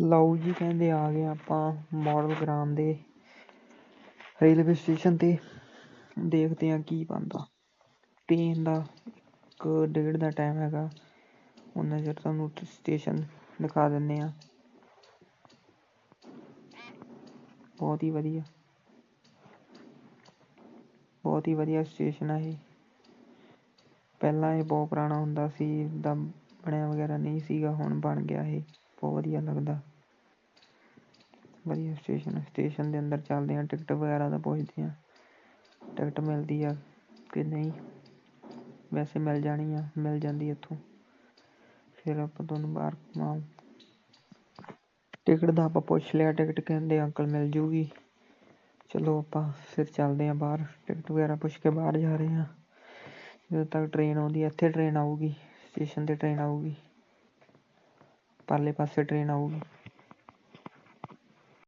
ਲਓ ਜੀ ਕਹਿੰਦੇ ਆ ਗਏ ਆਪਾਂ ਮਾਡਲ ਗ੍ਰਾਮ ਦੇ ਰੇਲਵੇ ਸਟੇਸ਼ਨ ਤੇ। ਦੇਖਦੇ ਹਾਂ ਕੀ ਬਣਦਾ। ਟ੍ਰੇਨ ਦਾ ਇੱਕ ਡੇਢ ਦਾ ਟਾਈਮ ਹੈਗਾ। ਉਹਨਾਂ ਚਿਰ ਤੁਹਾਨੂੰ ਸਟੇਸ਼ਨ ਦਿਖਾ ਦਿੰਦੇ ਹਾਂ। ਬਹੁਤ ਹੀ ਵਧੀਆ। ਬਹੁਤ ਹੀ ਵਧੀਆ ਸਟੇਸ਼ਨ ਆ ਇਹ। ਪਹਿਲਾਂ ਇਹ ਬਹੁਤ ਪੁਰਾਣਾ ਹੁੰਦਾ ਸੀ ਦਾ ਬਣਿਆ ਵਗੈਰਾ ਨਹੀਂ ਸੀਗਾ, ਹੁਣ ਬਣ ਗਿਆ ਇਹ। ਬਹੁਤ ਵਧੀਆ ਲੱਗਦਾ। ਵਧੀਆ ਸਟੇਸ਼ਨ ਸਟੇਸ਼ਨ ਦੇ ਅੰਦਰ ਚੱਲਦੇ ਹਾਂ ਟਿਕਟ ਵਗੈਰਾ ਦਾ ਪੁੱਛਦੇ ਹਾਂ। ਟਿਕਟ ਮਿਲਦੀ ਆ ਕਿ ਨਹੀਂ? ਵੈਸੇ ਮਿਲ ਜਾਣੀ ਆ, ਮਿਲ ਜਾਂਦੀ ਇੱਥੋਂ। ਫਿਰ ਆਪਾਂ ਤੁਹਾਨੂੰ ਬਾਹਰ ਘੁਮਾਉ ਟਿਕਟ ਦਾ ਆਪਾਂ ਪੁੱਛ ਲਿਆ ਟਿਕਟ ਕਹਿੰਦੇ ਅੰਕਲ ਮਿਲ ਜੂਗੀ। ਚਲੋ ਆਪਾਂ ਫਿਰ ਚੱਲਦੇ ਹਾਂ ਬਾਹਰ। ਟਿਕਟ ਵਗੈਰਾ ਪੁੱਛ ਕੇ ਬਾਹਰ ਜਾ ਰਹੇ ਹਾਂ। ਜਦੋਂ ਤੱਕ ਟ੍ਰੇਨ ਆਉਂਦੀ ਇੱਥੇ ਟ੍ਰੇਨ ਆਊਗੀ ਸਟੇਸ਼ਨ 'ਤੇ ਟ੍ਰੇਨ ਆਊਗੀ। ਪਰਲੇ ਪਾਸੇ ਟ੍ਰੇਨ ਆਊਗੀ